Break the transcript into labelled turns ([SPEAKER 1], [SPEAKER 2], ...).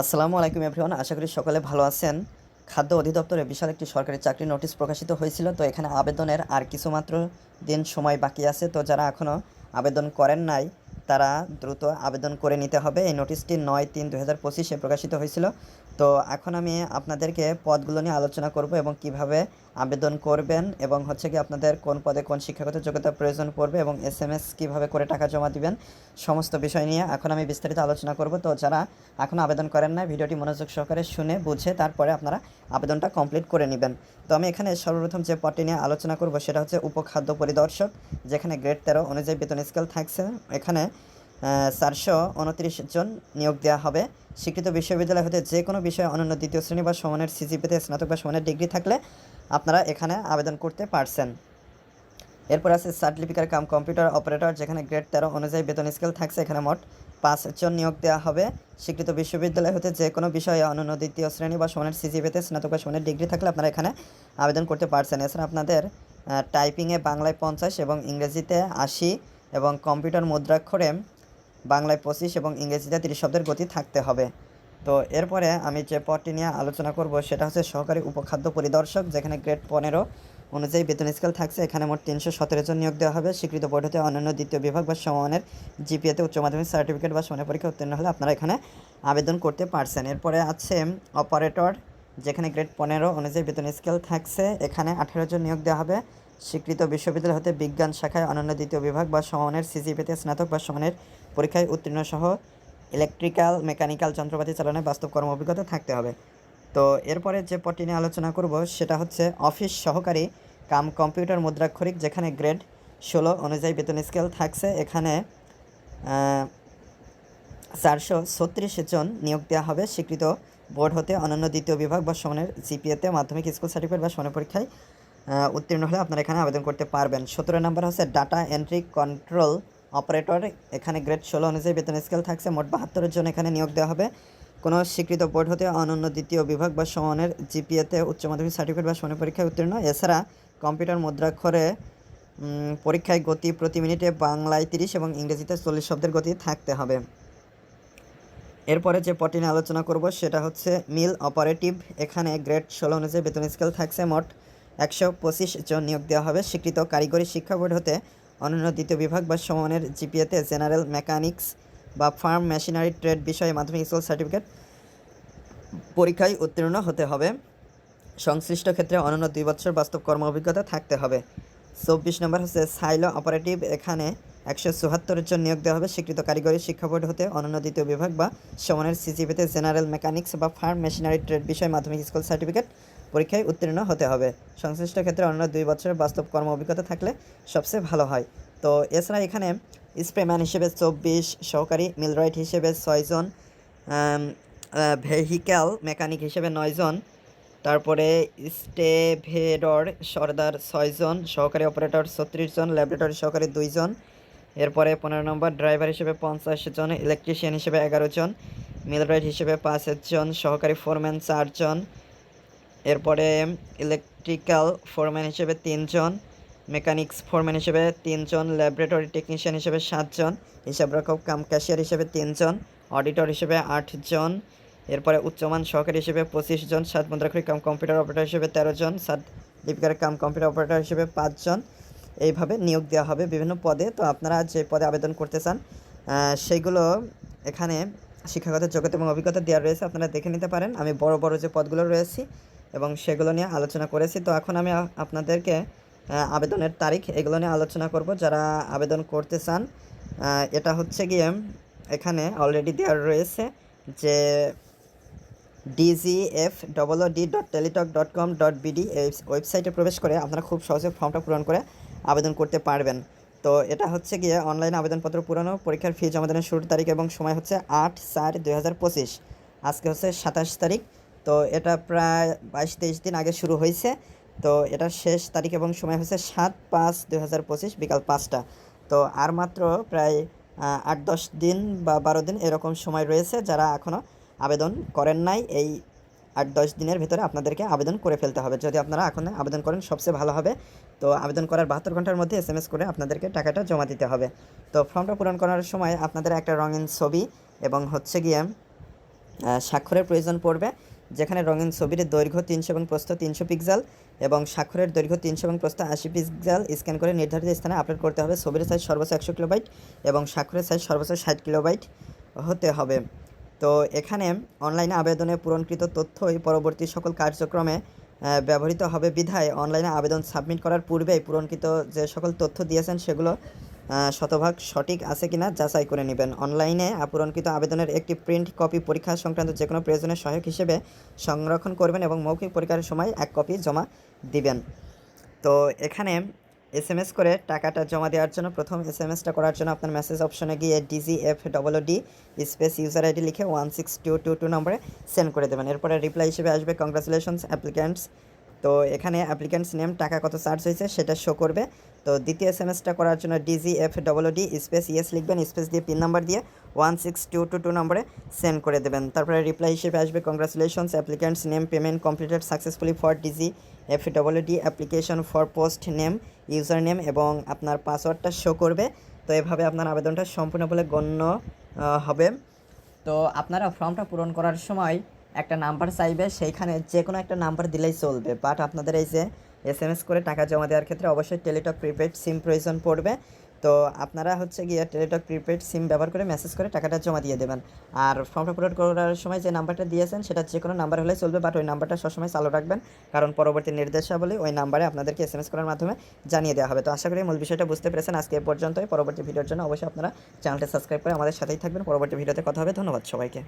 [SPEAKER 1] আসসালামু আলাইকুম এভরিওয়ান আশা করি সকলে ভালো আছেন। খাদ্য অধিদপ্তরে বিশাল একটি সরকারি চাকরি নোটিশ প্রকাশিত হয়েছিল, তো এখানে আবেদনের আর কিছুমাত্র দিন সময় বাকি আছে। তো যারা এখনও আবেদন করেন নাই, তারা দ্রুত আবেদন করে নিতে হবে। এই নোটিশটি নয় তিন দু হাজার পঁচিশে প্রকাশিত হয়েছিল। তো এখন আমি আপনাদেরকে পদগুলো নিয়ে আলোচনা করব এবং কীভাবে আবেদন করবেন এবং হচ্ছে কি আপনাদের কোন পদে কোন শিক্ষাগত যোগ্যতা প্রয়োজন পড়বে এবং এস এম এস কীভাবে করে টাকা জমা দিবেন, সমস্ত বিষয় নিয়ে এখন আমি বিস্তারিত আলোচনা করব। তো যারা এখনও আবেদন করেন না ভিডিওটি মনোযোগ সহকারে শুনে, বুঝে তারপরে আপনারা আবেদনটা কমপ্লিট করে নেবেন। তো আমি এখানে সর্বপ্রথম যে পদটি নিয়ে আলোচনা করব সেটা হচ্ছে উপখাদ্য পরিদর্শক, যেখানে গ্রেড তেরো অনুযায়ী বেতন স্কেল থাকছে। এখানে চারশো উনত্রিশ জন নিয়োগ দেওয়া হবে। স্বীকৃত বিশ্ববিদ্যালয় হতে যে কোনো বিষয়ে অনন্য দ্বিতীয় শ্রেণি বা সমানের সিজিপিতে স্নাতক বা সমানের ডিগ্রি থাকলে আপনারা এখানে আবেদন করতে পারছেন। এরপর আছে সার্টিফিকেট কাম কম্পিউটার অপারেটর যেখানে গ্রেড তেরো অনুযায়ী বেতন স্কেল থাকছে। এখানে মোট পাঁচজন নিয়োগ দেওয়া হবে। স্বীকৃত বিশ্ববিদ্যালয় হতে যে কোনো বিষয়ে অনন্য দ্বিতীয় শ্রেণি বা সমানের সিজিপিতে স্নাতক বা সমানের ডিগ্রি থাকলে আপনারা এখানে আবেদন করতে পারছেন। এছাড়া আপনাদের টাইপিংয়ে বাংলায় পঞ্চাশ এবং ইংরেজিতে আশি এবং কম্পিউটার মুদ্রাক্ষরে বাংলায় পঁচিশ এবং ইংরেজিতে তিরিশ শব্দের গতি থাকতে হবে। তো এরপরে আমি যে পদটি নিয়ে আলোচনা করব সেটা হচ্ছে সহকারী উপখাদ্য পরিদর্শক, যেখানে গ্রেড পনেরো অনুযায়ী বেতন স্কেল থাকছে। এখানে মোট তিনশো সতেরো জন নিয়োগ দেওয়া হবে। স্বীকৃত বোর্ড হতে অন্যান্য দ্বিতীয় বিভাগ বা সমানের জিপিএতে উচ্চ মাধ্যমিক সার্টিফিকেট বা সমানের পরীক্ষা উত্তীর্ণ হলে আপনারা এখানে আবেদন করতে পারছেন। এরপরে আছে অপারেটর যেখানে গ্রেড পনেরো অনুযায়ী বেতন স্কেল থাকছে। এখানে আঠেরো জন নিয়োগ দেওয়া হবে। স্বীকৃত বিশ্ববিদ্যালয় হতে বিজ্ঞান শাখায় অনন্য দ্বিতীয় বিভাগ বা সমানের সিজিপিতে স্নাতক বা সমানের পরীক্ষায় উত্তীর্ণ সহ ইলেকট্রিক্যাল, মেকানিক্যাল যন্ত্রপাতি চালনায় বাস্তব কর্ম অভিজ্ঞতা থাকতে হবে। তো এরপরে যে পদটি নিয়ে আলোচনা করব, সেটা হচ্ছে অফিস সহকারী কাম কম্পিউটার মুদ্রাক্ষরিক, যেখানে গ্রেড ষোলো অনুযায়ী বেতন স্কেল থাকছে। এখানে চারশো ছত্রিশ জন নিয়োগ দেওয়া হবে। স্বীকৃত বোর্ড হতে অনন্য দ্বিতীয় বিভাগ বা সমানের জিপিএতে মাধ্যমিক স্কুল সার্টিফিকেট বা সমানের পরীক্ষায় উত্তীর্ণ হলে আপনারা এখানে আবেদন করতে পারবেন। সতেরো নম্বর হচ্ছে ডাটা এন্ট্রি কন্ট্রোল অপারেটর, এখানে গ্রেড ষোলো অনুযায়ী বেতন স্কেল থাকছে, মোট বাহাত্তরের জন এখানে নিয়োগ দেওয়া হবে। কোনো স্বীকৃত বোর্ড হতে অনন্য দ্বিতীয় বিভাগ বা সমানের জিপিএতে উচ্চ মাধ্যমিক সার্টিফিকেট বা সমানের পরীক্ষায় উত্তীর্ণ। এছাড়া কম্পিউটার মুদ্রাক্ষরে পরীক্ষায় গতি প্রতি মিনিটে বাংলায় তিরিশ এবং ইংরেজিতে চল্লিশ শব্দের গতি থাকতে হবে। এরপরে যে পটি নিয়ে আলোচনা করব, সেটা হচ্ছে মিল অপারেটিভ। এখানে গ্রেড ষোলো অনুযায়ী বেতন স্কেল থাকছে, মোট একশো পঁচিশ জন নিয়োগ দেওয়া হবে। স্বীকৃত কারিগরি শিক্ষা বোর্ড হতে অন্যান্য দ্বিতীয় বিভাগ বা সমানের জিপিএতে জেনারেল মেকানিক্স বা ফার্ম মেশিনারি ট্রেড বিষয়ে মাধ্যমিক স্কুল সার্টিফিকেট পরীক্ষায় উত্তীর্ণ হতে হবে। সংশ্লিষ্ট ক্ষেত্রে অনন্য দুই বছর বাস্তব কর্ম অভিজ্ঞতা থাকতে হবে। চব্বিশ নম্বর হচ্ছে সাইলো অপারেটিভ। এখানে একশো চুয়াত্তর জন নিয়োগ দেওয়া হবে। স্বীকৃত কারিগরি শিক্ষা বোর্ড হতে অনন্য দ্বিতীয় বিভাগ বা সমানের সিজিপিতে জেনারেল মেকানিক্স বা ফার্ম মেশিনারি ট্রেড বিষয়ে মাধ্যমিক স্কুল সার্টিফিকেট পরীক্ষায় উত্তীর্ণ হতে হবে। সংশ্লিষ্ট ক্ষেত্রে অন্য দুই বছরের বাস্তব কর্ম অভিজ্ঞতা থাকলে সবচেয়ে ভালো হয়। তো এছাড়া এখানে স্প্রেম্যান হিসেবে চব্বিশ, সহকারী মিলরাইট হিসেবে ছয়জন ভেহিক্যাল মেকানিক হিসেবে নয়জন তারপরে স্টেভেডর সর্দার ছয়জন সহকারী অপারেটর ছত্রিশ জন, ল্যাবরেটরি সহকারী দুইজন এরপরে পনেরো নম্বর ড্রাইভার হিসেবে পঞ্চাশ জন, ইলেকট্রিশিয়ান হিসেবে এগারো জন মিলরাইট হিসেবে পাঁচ জন, সহকারী ফোরম্যান চারজন এরপরে ইলেকট্রিক্যাল ফোরম্যান হিসেবে তিনজন মেকানিক্স ফোরম্যান হিসেবে তিনজন ল্যাবরেটরি টেকনিশিয়ান হিসেবে সাতজন, হিসাবরক্ষক, কাম ক্যাশিয়ার হিসেবে তিনজন অডিটর হিসেবে আটজন, এরপরে উচ্চমান সহকারী হিসেবে পঁচিশ জন সাত মুদ্রাক্ষরিক কাম কম্পিউটার অপারেটর হিসেবে তেরো জন সাত লিপিকার কাম কম্পিউটার অপারেটর হিসেবে পাঁচজন। এইভাবে নিয়োগ দেওয়া হবে বিভিন্ন পদে। তো আপনারা যে পদে আবেদন করতে চান সেগুলো এখানে শিক্ষাগত যোগ্যতা এবং অভিজ্ঞতা দেওয়া রয়েছে, আপনারা দেখে নিতে পারেন। আমি বড় বড় যে পদগুলো রয়েছে এবং সেগুলো নিয়ে আলোচনা করেছি। তো এখন আমি আপনাদেরকে আবেদনের তারিখ এগুলো নিয়ে আলোচনা করব যারা আবেদন করতে চান। এটা হচ্ছে গিয়ে এখানে অলরেডি দেওয়া রয়েছে যে DGF double D dot Teletalk dot com dot BD ওয়েবসাইটে প্রবেশ করে আপনারা খুব সহজে ফর্মটা পূরণ করে আবেদন করতে পারবেন। তো এটা হচ্ছে গিয়ে অনলাইনে আবেদনপত্র পূরণ পরীক্ষার ফি জমা দানের শুরুর তারিখ এবং সময় হচ্ছে আট চার দুই আজকে হচ্ছে সাতাশ তারিখ। তো এটা প্রায় বাইশ, তেইশ দিন আগে শুরু হয়েছে। তো এটার শেষ তারিখ এবং সময় হচ্ছে সাত পাঁচ দুই হাজার পঁচিশ, বিকাল পাঁচটা। তো আর মাত্র প্রায় আট, দশ দিন বা বারো দিন এরকম সময় রয়েছে যারা এখনও আবেদন করেন নাই। এই আট, দশ দিনের ভিতরে আপনাদেরকে আবেদন করে ফেলতে হবে। যদি আপনারা এখন আবেদন করেন, সবচেয়ে ভালো হবে। তো আবেদন করার বাহাত্তর ঘণ্টার মধ্যে এস এম এস করে আপনাদেরকে টাকাটা জমা দিতে হবে। তো ফর্মটা পূরণ করার সময় আপনাদের একটা রঙিন ছবি এবং হচ্ছে গিয়ে স্বাক্ষরের প্রয়োজন পড়বে। যেখানে রঙিন ছবির দৈর্ঘ্য তিনশো এবং প্রস্থ তিনশো পিক্সেল এবং স্বাক্ষরের দৈর্ঘ্য তিনশো এবং প্রস্থ আশি পিক্সেল স্ক্যান করে নির্ধারিত স্থানে আপলোড করতে হবে। ছবির সাইজ সর্বোচ্চ একশো কিলোবাইট এবং স্বাক্ষরের সাইজ সর্বোচ্চ ষাট কিলোবাইট হতে হবে। তো এখানে অনলাইনে আবেদনে পূরণকৃত তথ্যই পরবর্তী সকল কার্যক্রমে ব্যবহৃত হবে। বিধায় অনলাইনে আবেদন সাবমিট করার পূর্বেই পূরণকৃত যে সকল তথ্য দিয়েছেন সেগুলো শতভাগ সঠিক আছে কিনা যাচাই করে নেবেন। অনলাইনে পূরণকৃত আবেদনের একটি প্রিন্ট কপি পরীক্ষা সংক্রান্ত যে কোনো প্রয়োজনের সহায়ক হিসেবে সংরক্ষণ করবেন এবং মৌখিক পরীক্ষার সময় এক কপি জমা দিবেন। তো এখানে এস এম এস করে টাকাটা জমা দেওয়ার জন্য প্রথম এস এম এসটা করার জন্য আপনার মেসেজ অপশনে গিয়ে DG F double D space user ID লিখে one six two two two নম্বরে সেন্ড করে দেবেন। এরপরে রিপ্লাই হিসেবে আসবে কংগ্রাচুলেশনস অ্যাপ্লিক্যান্টস তো এখানে অ্যাপ্লিক্যান্টস নেম টাকা কত চার্জ হয়েছে সেটা শো করবে। তো দ্বিতীয় এসটা করার জন্য DG F double D space yes লিখবেন স্পেস দিয়ে পিন নাম্বার দিয়ে one six two two two নম্বরে সেন্ড করে দেবেন। তারপরে রিপ্লাই হিসেবে আসবে congratulations applicant's name payment completed successfully for DG F double D application for post name user name এবং আপনার পাসওয়ার্ডটা শো করবে। তো এভাবে আপনার আবেদনটা সম্পূর্ণ বলে গণ্য হবে। তো আপনারা ফর্মটা পূরণ করার সময় একটা নাম্বার চাইবে, সেইখানে যে কোনো একটা নাম্বার দিলেই চলবে। বাট আপনাদের এই যে এস এম এস করে টাকা জমা দেওয়ার ক্ষেত্রে অবশ্যই টেলিটক প্রিপেড সিম প্রয়োজন পড়বে। তো আপনারা হচ্ছে গিয়ে টেলিটক প্রিপেড সিম ব্যবহার করে মেসেজ করে টাকাটা জমা দিয়ে দেবেন। আর ফর্মটা পূরণ করার সময় যে নাম্বারটা দিয়েছেন, সেটা যে কোনো নাম্বার হলে চলবে বাট ওই নাম্বারটা সবসময় চালু রাখবেন। কারণ পরবর্তী নির্দেশাবলী ওই নাম্বারে আপনাদেরকে এস এম এস করার মাধ্যমে জানিয়ে দেওয়া হবে। তো আশা করি মূল বিষয়টা বুঝতে পেরেছেন। আজকে এ পর্যন্তই। পরবর্তী ভিডিওর জন্য অবশ্যই আপনারা চ্যানেলটা সাবস্ক্রাইব করে আমাদের সাথেই থাকবেন। পরবর্তী ভিডিওতে কথা হবে। ধন্যবাদ সবাইকে।